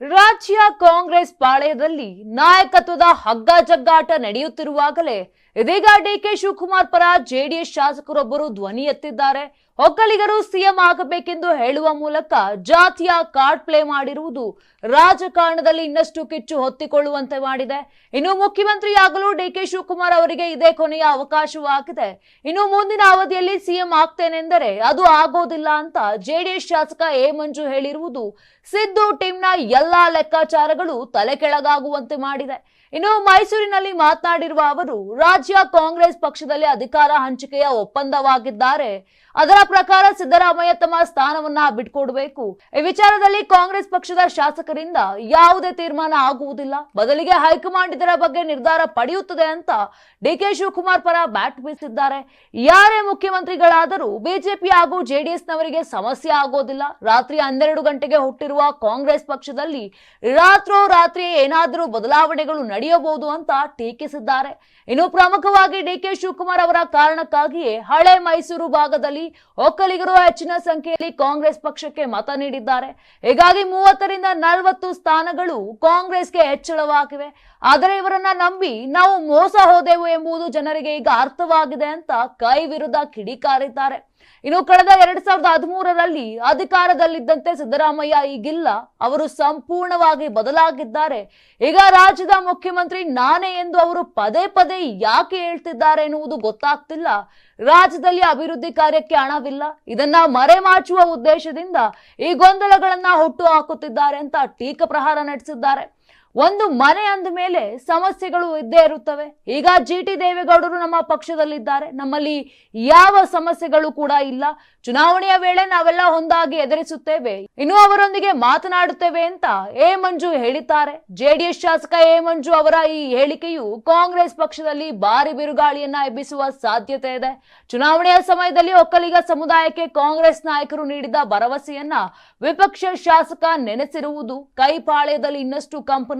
ರಾಜ್ಯ ಕಾಂಗ್ರೆಸ್ ಪಾಳೆಯದಲ್ಲಿ ನಾಯಕತ್ವದ ಹಗ್ಗ ಜಗ್ಗಾಟ ನಡೆಯುತ್ತಿರುವಾಗಲೇ ಇದೀಗ ಡಿಕೆ ಶಿವಕುಮಾರ್ ಪರ ಜೆಡಿಎಸ್ ಶಾಸಕರೊಬ್ಬರು ಧ್ವನಿ ಎತ್ತಿದ್ದಾರೆ. ಒಕ್ಕಲಿಗರು ಸಿಎಂ ಆಗಬೇಕೆಂದು ಹೇಳುವ ಮೂಲಕ ಜಾತಿಯ ಕಾರ್ಡ್ ಪ್ಲೇ ಮಾಡಿರುವುದು ರಾಜಕಾರಣದಲ್ಲಿ ಇನ್ನಷ್ಟು ಕಿಚ್ಚು ಹೊತ್ತಿಕೊಳ್ಳುವಂತೆ ಮಾಡಿದೆ. ಇನ್ನು ಮುಖ್ಯಮಂತ್ರಿಯಾಗಲು ಡಿಕೆ ಶಿವಕುಮಾರ್ ಅವರಿಗೆ ಇದೇ ಕೊನೆಯ ಅವಕಾಶವಾಗಿದೆ. ಇನ್ನು ಮುಂದಿನ ಅವಧಿಯಲ್ಲಿ ಸಿಎಂ ಆಗ್ತೇನೆಂದರೆ ಅದು ಆಗೋದಿಲ್ಲ ಅಂತ ಜೆಡಿಎಸ್ ಶಾಸಕ ಎ ಮಂಜು ಹೇಳಿರುವುದು ಸಿದ್ದು ಟೀಮ್ನ ಎಲ್ಲಾ ಲೆಕ್ಕಾಚಾರಗಳು ತಲೆ ಕೆಳಗಾಗುವಂತೆ ಮಾಡಿದೆ. ಇನ್ನು ಮೈಸೂರಿನಲ್ಲಿ ಮಾತನಾಡಿರುವ ಅವರು, ರಾಜ್ಯ ಕಾಂಗ್ರೆಸ್ ಪಕ್ಷದಲ್ಲಿ ಅಧಿಕಾರ ಹಂಚಿಕೆಯ ಒಪ್ಪಂದವಾಗಿದ್ದಾರೆ. ಅದರ ಪ್ರಕಾರ ಸಿದ್ದರಾಮಯ್ಯ ತಮ್ಮ ಸ್ಥಾನವನ್ನ ಬಿಟ್ಕೊಡ್ಬೇಕು. ಈ ವಿಚಾರದಲ್ಲಿ ಕಾಂಗ್ರೆಸ್ ಪಕ್ಷದ ಶಾಸಕರಿಂದ ಯಾವುದೇ ತೀರ್ಮಾನ ಆಗುವುದಿಲ್ಲ. ಬದಲಿಗೆ ಹೈಕಮಾಂಡ್ ಇದರ ಬಗ್ಗೆ ನಿರ್ಧಾರ ಪಡೆಯುತ್ತದೆ ಅಂತ ಡಿ ಕೆ ಶಿವಕುಮಾರ್ ಪರ ಬ್ಯಾಟ್ ಬೀಸಿದ್ದಾರೆ. ಯಾರೇ ಮುಖ್ಯಮಂತ್ರಿಗಳಾದರೂ ಬಿಜೆಪಿ ಹಾಗೂ ಜೆಡಿಎಸ್ನವರಿಗೆ ಸಮಸ್ಯೆ ಆಗೋದಿಲ್ಲ. ರಾತ್ರಿ ಹನ್ನೆರಡು ಗಂಟೆಗೆ ಹುಟ್ಟಿರುವ ಕಾಂಗ್ರೆಸ್ ಪಕ್ಷದಲ್ಲಿ ರಾತ್ರೋ ರಾತ್ರಿ ಏನಾದರೂ ಬದಲಾವಣೆಗಳು ನಡೆಯಬಹುದು ಅಂತ ಟೀಕಿಸಿದ್ದಾರೆ. ಇನ್ನು ಪ್ರಮುಖವಾಗಿ ಡಿಕೆ ಶಿವಕುಮಾರ್ ಅವರ ಕಾರಣಕ್ಕಾಗಿಯೇ ಹಳೆ ಮೈಸೂರು ಭಾಗದಲ್ಲಿ ಒಕ್ಕಲಿಗರು ಹೆಚ್ಚಿನ ಸಂಖ್ಯೆಯಲ್ಲಿ ಕಾಂಗ್ರೆಸ್ ಪಕ್ಷಕ್ಕೆ ಮತ ನೀಡಿದ್ದಾರೆ. ಹೀಗಾಗಿ ಮೂವತ್ತರಿಂದ ನಲವತ್ತು ಸ್ಥಾನಗಳು ಕಾಂಗ್ರೆಸ್ಗೆ ಹೆಚ್ಚಳವಾಗಿವೆ. ಆದರೆ ಇವರನ್ನ ನಂಬಿ ನಾವು ಮೋಸ ಹೋದೆವು ಎಂಬುದು ಜನರಿಗೆ ಈಗ ಅರ್ಥವಾಗಿದೆ ಅಂತ ಕೈ ವಿರುದ್ಧ ಕಿಡಿಕಾರಿದ್ದಾರೆ. ಇನ್ನು ಕಳೆದ ಎರಡ್ ಸಾವಿರದ ಹದಿಮೂರರಲ್ಲಿ ಅಧಿಕಾರದಲ್ಲಿದ್ದಂತೆ ಸಿದ್ದರಾಮಯ್ಯ ಈಗಿಲ್ಲ. ಅವರು ಸಂಪೂರ್ಣವಾಗಿ ಬದಲಾಗಿದ್ದಾರೆ. ಈಗ ರಾಜ್ಯದ ಮುಖ್ಯಮಂತ್ರಿ ನಾನೇ ಎಂದು ಅವರು ಪದೇ ಪದೇ ಯಾಕೆ ಹೇಳ್ತಿದ್ದಾರೆ ಎನ್ನುವುದು ಗೊತ್ತಾಗ್ತಿಲ್ಲ. ರಾಜ್ಯದಲ್ಲಿ ಅಭಿವೃದ್ಧಿ ಕಾರ್ಯಕ್ಕೆ ಹಣವಿಲ್ಲ. ಇದನ್ನ ಮರೆಮಾಚುವ ಉದ್ದೇಶದಿಂದ ಈ ಗೊಂದಲಗಳನ್ನ ಹುಟ್ಟು ಹಾಕುತ್ತಿದ್ದಾರೆ ಅಂತ ಟೀಕ ಪ್ರಹಾರ ನಡೆಸಿದ್ದಾರೆ. ಒಂದು ಮನೆ ಅಂದ ಮೇಲೆ ಸಮಸ್ಯೆಗಳು ಇದ್ದೇ ಇರುತ್ತವೆ. ಈಗ ಜಿ ಟಿ ದೇವೇಗೌಡರು ನಮ್ಮ ಪಕ್ಷದಲ್ಲಿದ್ದಾರೆ. ನಮ್ಮಲ್ಲಿ ಯಾವ ಸಮಸ್ಯೆಗಳು ಕೂಡ ಇಲ್ಲ. ಚುನಾವಣೆಯ ವೇಳೆ ನಾವೆಲ್ಲ ಒಂದಾಗಿ ಎದುರಿಸುತ್ತೇವೆ. ಇನ್ನು ಅವರೊಂದಿಗೆ ಮಾತನಾಡುತ್ತೇವೆ ಅಂತ ಎ ಮಂಜು ಹೇಳಿದ್ದಾರೆ. ಜೆಡಿಎಸ್ ಶಾಸಕ ಎ ಮಂಜು ಅವರ ಈ ಹೇಳಿಕೆಯು ಕಾಂಗ್ರೆಸ್ ಪಕ್ಷದಲ್ಲಿ ಭಾರಿ ಬಿರುಗಾಳಿಯನ್ನ ಎಬ್ಬಿಸುವ ಸಾಧ್ಯತೆ ಇದೆ. ಚುನಾವಣೆಯ ಸಮಯದಲ್ಲಿ ಒಕ್ಕಲಿಗ ಸಮುದಾಯಕ್ಕೆ ಕಾಂಗ್ರೆಸ್ ನಾಯಕರು ನೀಡಿದ ಭರವಸೆಯನ್ನ ವಿಪಕ್ಷ ಶಾಸಕ ನೆನೆಸಿರುವುದು ಕೈಪಾಳ್ಯದಲ್ಲಿ ಇನ್ನಷ್ಟು